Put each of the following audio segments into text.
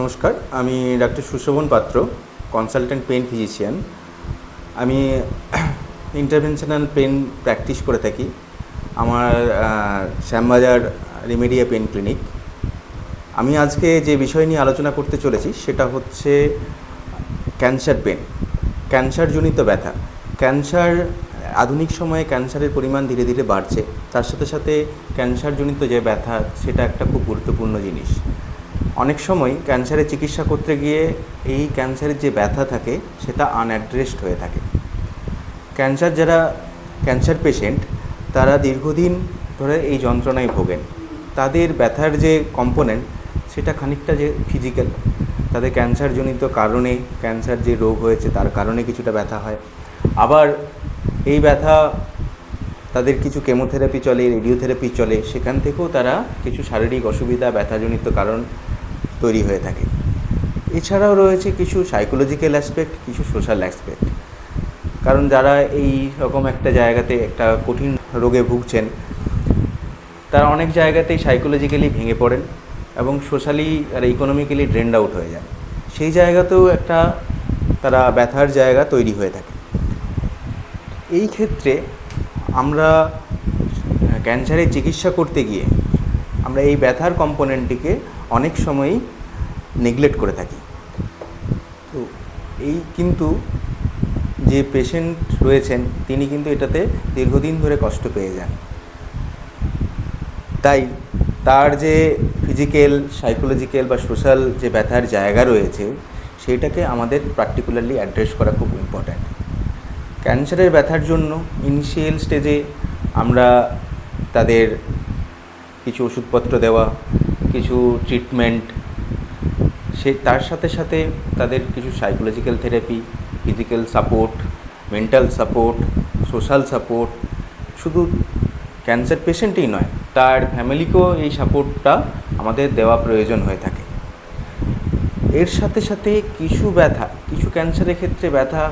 নমস্কার, আমি doctor Sushobhan Patra consultant pain physician আমি ইন্টারভেনশনাল পেন প্র্যাকটিস করে থাকি, আমার শ্যামবাজার রেমেডিয়া পেন ক্লিনিক আমি আজকে যে বিষয় নিয়ে আলোচনা করতে চলেছি, সেটা হচ্ছে ক্যান্সার পেন ক্যান্সারজনিত ব্যথা। ক্যান্সার আধুনিক সময়ে ক্যান্সারের পরিমাণ ধীরে ধীরে বাড়ছে। তার সাথে সাথে ক্যান্সারজনিত যে ব্যথা, সেটা একটা খুব গুরুত্বপূর্ণ জিনিস। অনেক সময় ক্যান্সারের চিকিৎসা করতে গিয়ে এই ক্যান্সারের যে ব্যথা থাকে, সেটা আনঅ্যাড্রেসড হয়ে থাকে। ক্যান্সার যারা, ক্যান্সার পেশেন্ট তারা দীর্ঘদিন ধরে এই যন্ত্রণায় ভোগেন। তাদের ব্যথার যে কম্পোনেন্ট সেটা খানিকটা যে ফিজিক্যাল তাদের ক্যান্সারজনিত কারণে, ক্যান্সার যে রোগ হয়েছে, তার কারণে কিছুটা ব্যথা হয়। আবার এই ব্যথা তাদের কিছু কেমোথেরাপি চলে রেডিওথেরাপি চলে, সেখান থেকেও তারা কিছু শারীরিক অসুবিধা, ব্যথাজনিত কারণ তৈরি হয়ে থাকে। এছাড়াও রয়েছে কিছু সাইকোলজিক্যাল অ্যাসপেক্ট কিছু সোশ্যাল অ্যাসপেক্ট কারণ যারা এই রকম একটা জায়গাতে একটা কঠিন রোগে ভুগছেন, তারা অনেক জায়গাতেই সাইকোলজিক্যালি ভেঙে পড়েন এবং সোশ্যালি আর ইকোনমিক্যালি ড্রেন্ড আউট হয়ে যান। সেই জায়গাতেও একটা তারা ব্যথার জায়গা তৈরি হয়ে থাকে। এই ক্ষেত্রে আমরা ক্যান্সারের চিকিৎসা করতে গিয়ে আমরা এই ব্যথার কম্পোনেন্টটিকে অনেক সময়ই নেগলেক্ট করে থাকি। তো এই কিন্তু যে পেশেন্ট রয়েছেন, তিনি কিন্তু এটাতে দীর্ঘদিন ধরে কষ্ট পেয়ে যান। তাই তার যে ফিজিক্যাল সাইকোলজিক্যাল বা সোশ্যাল যে ব্যথার জায়গা রয়েছে সেইটাকে আমাদের পার্টিকুলারলি অ্যাড্রেস করা খুব ইম্পর্ট্যান্ট ক্যান্সারের ব্যথার জন্য ইনিশিয়াল স্টেজে আমরা তাদের কিছু ওষুধপত্র দেওয়া কিছু ট্রিটমেন্ট সে তার সাথে সাথে তাদের কিছু psychological therapy physical support mental support social support শুধু ক্যান্সার পেশেন্টই নয়, তার ফ্যামিলিকেও এই সাপোর্টটা আমাদের দেওয়া প্রয়োজন হয়ে থাকে। এর সাথে সাথে কিছু ব্যথা, কিছু ক্যান্সারের ক্ষেত্রে ব্যথা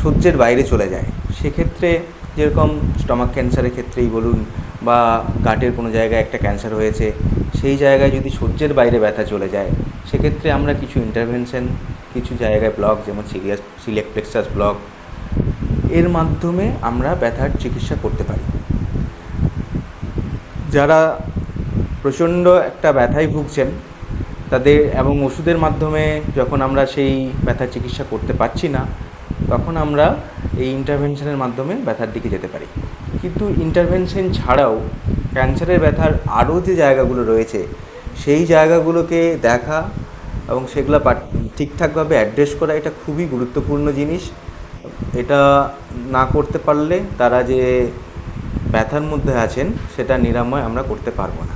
সহ্যের বাইরে চলে যায়। সেক্ষেত্রে যেরকম স্টমাক ক্যান্সারের ক্ষেত্রেই বলুন বা গাটের কোনো জায়গায় একটা ক্যান্সার হয়েছে সেই জায়গায় যদি সহ্যের বাইরে ব্যথা চলে যায়, সেক্ষেত্রে আমরা কিছু ইন্টারভেনশন কিছু জায়গায় ব্লক যেমন সিরিয়াস সিলেক্ট প্লেক্সাস ব্লক এর মাধ্যমে আমরা ব্যথার চিকিৎসা করতে পারি। যারা প্রচণ্ড একটা ব্যথায় ভুগছেন, তাদের এবং ওষুধের মাধ্যমে যখন আমরা সেই ব্যথার চিকিৎসা করতে পারছি না, তখন আমরা এই ইন্টারভেনশনের মাধ্যমে ব্যথার দিকে যেতে পারি। কিন্তু ইন্টারভেনশন ছাড়াও ক্যান্সারের ব্যথার আরও যে জায়গাগুলো রয়েছে, সেই জায়গাগুলোকে দেখা এবং সেগুলো ঠিকঠাকভাবে অ্যাড্রেস করা এটা খুবই গুরুত্বপূর্ণ জিনিস। এটা না করতে পারলে তারা যে ব্যথার মধ্যে আছেন, সেটা নিরাময় আমরা করতে পারব না।